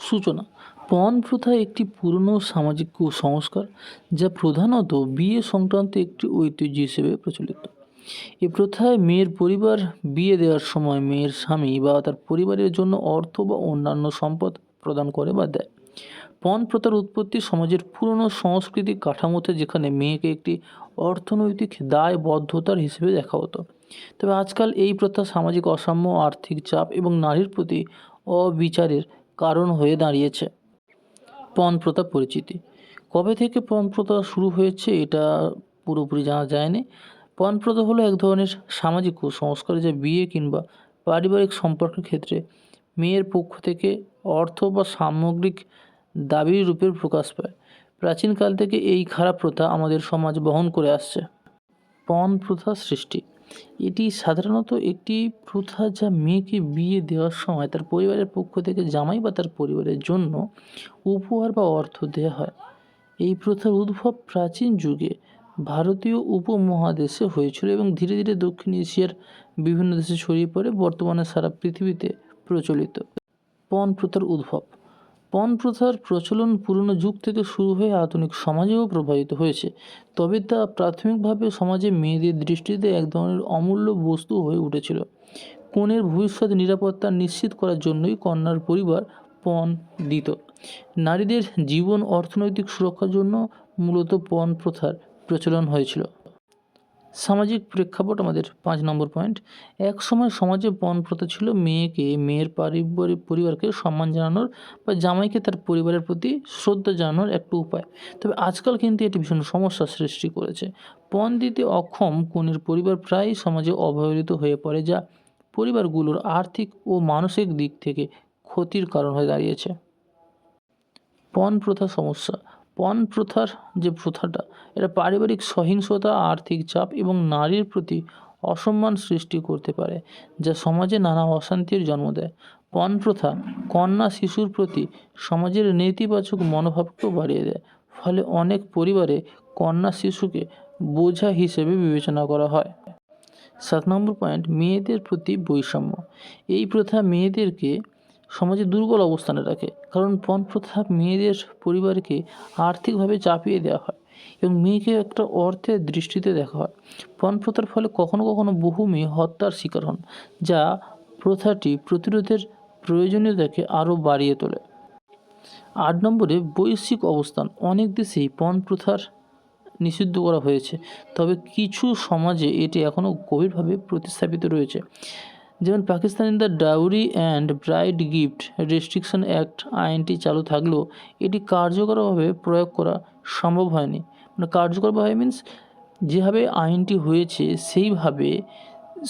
সূচনা। পণ প্রথা একটি পুরনো সামাজিক কুসংস্কার যা প্রধানত বিয়ে সংক্রান্ত একটি ঐতিহ্য হিসেবে প্রচলিত। এ প্রথায় মেয়ের পরিবার বিয়ে দেওয়ার সময় মেয়ের স্বামী বা তার পরিবারের জন্য অর্থ বা অন্যান্য সম্পদ প্রদান করে বা দেয়। পণ প্রথার উৎপত্তি সমাজের পুরনো সাংস্কৃতিক কাঠামোতে যেখানে মেয়েকে একটি অর্থনৈতিক দায়বদ্ধতার হিসেবে দেখা হতো। তবে আজকাল এই প্রথা সামাজিক অসাম্য, আর্থিক চাপ এবং নারীর প্রতি অবিচারের কারণ হয়ে দাঁড়িয়েছে। পণ প্রথা পরিচিতি। কবে থেকে পণ প্রথা শুরু হয়েছে এটা পুরোপুরি জানা যায়নি। পণ প্রথা হলো এক ধরনের সামাজিক কুসংস্কার যা বিয়ে কিংবা পারিবারিক সম্পর্কের ক্ষেত্রে মেয়ের পক্ষ থেকে অর্থ বা সামগ্রিক দাবির রূপে প্রকাশ পায়। প্রাচীনকাল থেকে এই খারাপ প্রথা আমাদের সমাজ বহন করে আসছে। পণ প্রথা সৃষ্টি। এটি সাধারণত একটি প্রথা যা মেয়েকে বিয়ে দেওয়ার সময় তার পরিবারের পক্ষ থেকে জামাই বা তার পরিবারের জন্য উপহার বা অর্থ দেওয়া হয়। এই প্রথার উদ্ভব প্রাচীন যুগে ভারতীয় উপমহাদেশে হয়েছিল এবং ধীরে ধীরে দক্ষিণ এশিয়ার বিভিন্ন দেশে ছড়িয়ে পড়ে, বর্তমানে সারা পৃথিবীতে প্রচলিত। পণ প্রথার উদ্ভব। পণ প্রথার প্রচলন পুরনো যুগ থেকে শুরু হয়ে আধুনিক সমাজেও প্রভাবিত হয়েছে। তবে তা প্রাথমিকভাবে সমাজে মেয়েদের দৃষ্টিতে এক ধরনের অমূল্য বস্তু হয়ে উঠেছিল। কনের ভবিষ্যৎ নিরাপত্তা নিশ্চিত করার জন্যই কন্যার পরিবার পণ দিত। নারীদের জীবন অর্থনৈতিক সুরক্ষার জন্য মূলত পণ প্রথার প্রচলন হয়েছিল। সামাজিক প্রেক্ষাপট আমাদের পাঁচ নম্বর পয়েন্ট এক সময় সমাজে পণ প্রথা ছিল মেয়েকে মেয়ের পারিবারিক পরিবারকে সম্মান জানানোর বা জামাইকে তার পরিবারের প্রতি শ্রদ্ধা জানানোর একটা উপায়। তবে আজকাল কিন্তু এটি ভীষণ সমস্যার সৃষ্টি করেছে। পণ দিতে অক্ষম কনের পরিবার প্রায়ই সমাজে অবহেলিত হয়ে পড়ে যা পরিবারগুলোর আর্থিক ও মানসিক দিক থেকে ক্ষতির কারণ হয়ে দাঁড়িয়েছে। পণ প্রথা সমস্যা। পণ প্রথার যে প্রথাটা, এটা পারিবারিক সহিংসতা, আর্থিক চাপ এবং নারীর প্রতি অসম্মান সৃষ্টি করতে পারে, যা সমাজে নানা অশান্তির জন্ম দেয়। পণ প্রথা কন্যা শিশুর প্রতি সমাজের নেতিবাচক মনোভাবকেও বাড়িয়ে দেয়, ফলে অনেক পরিবারে কন্যা শিশুকে বোঝা হিসেবে বিবেচনা করা হয়। সাত নম্বর পয়েন্ট, মেয়েদের প্রতি বৈষম্য। এই প্রথা মেয়েদেরকে সমাজে দুর্বল অবস্থানে রাখে। কারণ পণ প্রথা মেয়েদের পরিবারকে আর্থিকভাবে চাপিয়ে দেওয়া হয় এবং মেয়েকে একটা অর্থের দৃষ্টিতে দেখা হয়। পণ প্রথার ফলে কখনো কখনো বহু মেয়ে হত্যার শিকার হন, যা প্রথাটি প্রতিরোধের প্রয়োজনীয়তাকে আরও বাড়িয়ে তোলে। আট নম্বরে বৈশ্বিক অবস্থান। অনেক দেশেই পণ প্রথার নিষিদ্ধ করা হয়েছে, তবে কিছু সমাজে এটি এখনও গভীরভাবে প্রতিস্থাপিত রয়েছে। যেমন পাকিস্তানের the dowry and bride gift restriction act আইনটি চালু থাকলেও এটি কার্যকরভাবে প্রয়োগ করা সম্ভব হয়নি। মানে কার্যকরভাবে মিন্স যেভাবে আইনটি হয়েছে, সেইভাবে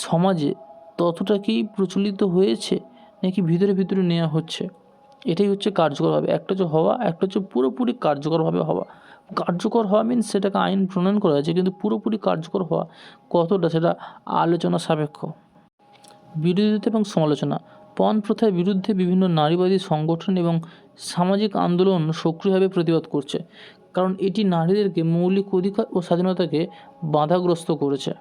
সমাজে ততটা কি প্রচলিত হয়েছে নাকি ভিতরে ভিতরে নেওয়া হচ্ছে? এটাই হচ্ছে কার্যকরভাবে একটা হচ্ছে হওয়া, একটা হচ্ছে পুরোপুরি কার্যকরভাবে হওয়া। কার্যকর হওয়া মিন্স সেটাকে আইন প্রণয়ন করা হয়েছে, কিন্তু পুরোপুরি কার্যকর হওয়া কতটা সেটা আলোচনা সাপেক্ষ। বিরোধিতা এবং সমালোচনা। পণ প্রথার বিরুদ্ধে বিভিন্ন নারীবাদী সংগঠন এবং সামাজিক আন্দোলন সক্রিয়ভাবে প্রতিবাদ করছে, কারণ এটি নারীদেরকে মৌলিক অধিকার ও স্বাধীনতাকে বাধাগ্রস্ত করেছে।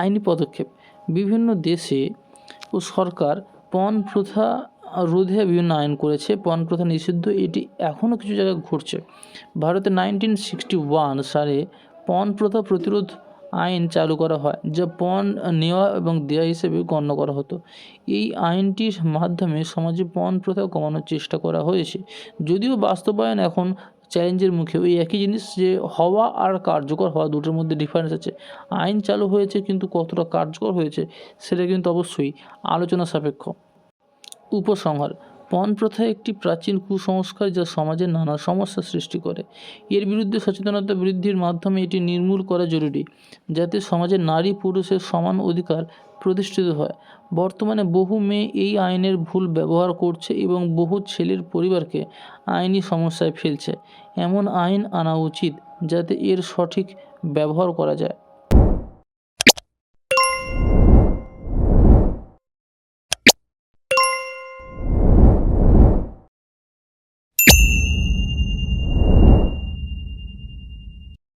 আইনি পদক্ষেপ। বিভিন্ন দেশে ও সরকার পণ প্রথা রোধে বিভিন্ন আইন করেছে। পণ প্রথা নিষিদ্ধ, এটি এখনও কিছু জায়গায় ঘটছে। ভারতে নাইনটিন সিক্সটি ওয়ান সালে পণ প্রথা প্রতিরোধ আইন চালু করা হয়, যা পণ নেওয়া এবং দেওয়া হিসেবে গণ্য করা হতো। এই আইনটির মাধ্যমে সমাজে পণ প্রথা কমানোর চেষ্টা করা হয়েছে। যদিও বাস্তবায়ন এখন চ্যালেঞ্জের মুখে, ওই একই জিনিস যে হওয়া আর কার্যকর হওয়া দুটোর মধ্যে ডিফারেন্স আছে। আইন চালু হয়েছে কিন্তু কতটা কার্যকর হয়েছে, সেটা কিন্তু অবশ্যই আলোচনা সাপেক্ষ। উপসংহার পণ প্রথা একটি প্রাচীন কুসংস্কার যা সমাজে নানা সমস্যা সৃষ্টি করে। এর বিরুদ্ধে সচেতনতা বৃদ্ধির মাধ্যমে এটি নির্মূল করা জরুরি, যাতে সমাজে নারী পুরুষের সমান অধিকার প্রতিষ্ঠিত হয়। বর্তমানে বহু মেয়ে এই আইনের ভুল ব্যবহার করছে এবং বহু ছেলের পরিবারকে আইনি সমস্যায় ফেলছে। এমন আইন আনা উচিত যাতে এর সঠিক ব্যবহার করা যায়।